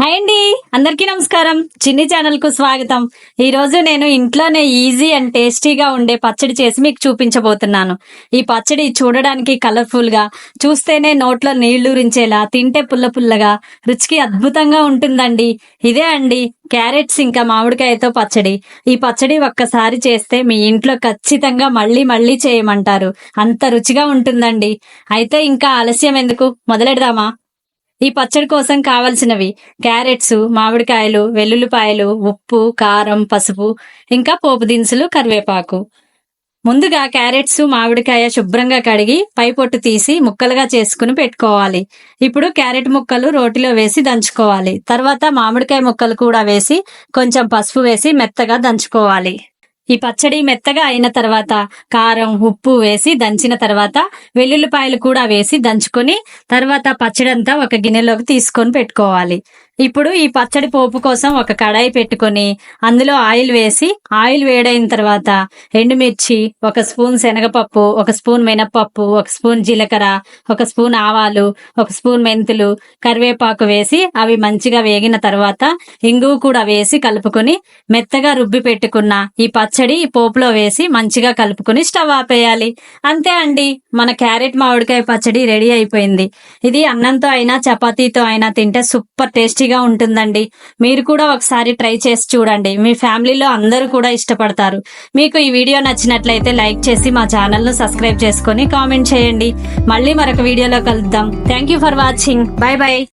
Hi అండి. అందరికీ నమస్కారం. చిన్ని ఛానల్కు స్వాగతం. ఈ రోజు నేను ఇంట్లోనే ఈజీ అండ్ టేస్టీగా ఉండే పచ్చడి చేసి మీకు చూపించబోతున్నాను. ఈ పచ్చడి చూడడానికి కలర్ఫుల్గా చూస్తేనే నోట్లో నీళ్ళూరించేలా తింటే పుల్ల పుల్లగా రుచికి అద్భుతంగా ఉంటుందండి. ఇదే అండి క్యారెట్స్ ఇంకా మామిడికాయతో పచ్చడి. ఈ పచ్చడి ఒక్కసారి చేస్తే మీ ఇంట్లో ఖచ్చితంగా మళ్ళీ మళ్ళీ చేయమంటారు. అంత రుచిగా ఉంటుందండి. అయితే ఇంకా ఆలస్యం ఎందుకు? మొదలెడదామా? ఈ పచ్చడి కోసం కావలసినవి క్యారెట్స్ మామిడికాయలు వెల్లుల్లిపాయలు ఉప్పు కారం పసుపు ఇంకా పోపు దినుసులు కరివేపాకు. ముందుగా క్యారెట్స్ మామిడికాయ శుభ్రంగా కడిగి పై పొట్టు తీసి ముక్కలుగా చేసుకుని పెట్టుకోవాలి. ఇప్పుడు క్యారెట్ ముక్కలు రోటిలో వేసి దంచుకోవాలి. తర్వాత మామిడికాయ ముక్కలు కూడా వేసి కొంచెం పసుపు వేసి మెత్తగా దంచుకోవాలి. ఈ పచ్చడి మెత్తగా అయిన తర్వాత కారం ఉప్పు వేసి దంచిన తర్వాత వెల్లుల్లిపాయలు కూడా వేసి దంచుకొని తర్వాత పచ్చడి అంతా ఒక గిన్నెలోకి తీసుకొని పెట్టుకోవాలి. ఇప్పుడు ఈ పచ్చడి పోపు కోసం ఒక కడాయి పెట్టుకొని అందులో ఆయిల్ వేసి ఆయిల్ వేడైన తర్వాత ఎండుమిర్చి ఒక స్పూన్ శనగపప్పు ఒక స్పూన్ మినపప్పు ఒక స్పూన్ జీలకర్ర ఒక స్పూన్ ఆవాలు ఒక స్పూన్ మెంతులు కరివేపాకు వేసి అవి మంచిగా వేగిన తర్వాత ఇంగువ కూడా వేసి కలుపుకొని మెత్తగా రుబ్బి పెట్టుకున్న ఈ పచ్చడి పోపులో వేసి మంచిగా కలుపుకొని స్టవ్ ఆపేయాలి. అంతే అండి మన క్యారెట్ మామిడికాయ పచ్చడి రెడీ అయిపోయింది. ఇది అన్నంతో అయినా చపాతీతో అయినా తింటే సూపర్ టేస్టీ టేస్టీగా ఉంటుందండి. మీరు కూడా ఒకసారి ట్రై చేసి చూడండి. మీ ఫ్యామిలీలో అందరూ కూడా ఇష్టపడతారు. మీకు ఈ వీడియో నచ్చినట్లయితే లైక్ చేసి మా ఛానల్ను సబ్స్క్రైబ్ చేసుకొని కామెంట్ చేయండి. మళ్ళీ మరొక వీడియోలో కలుద్దాం. Thank you for watching. Bye bye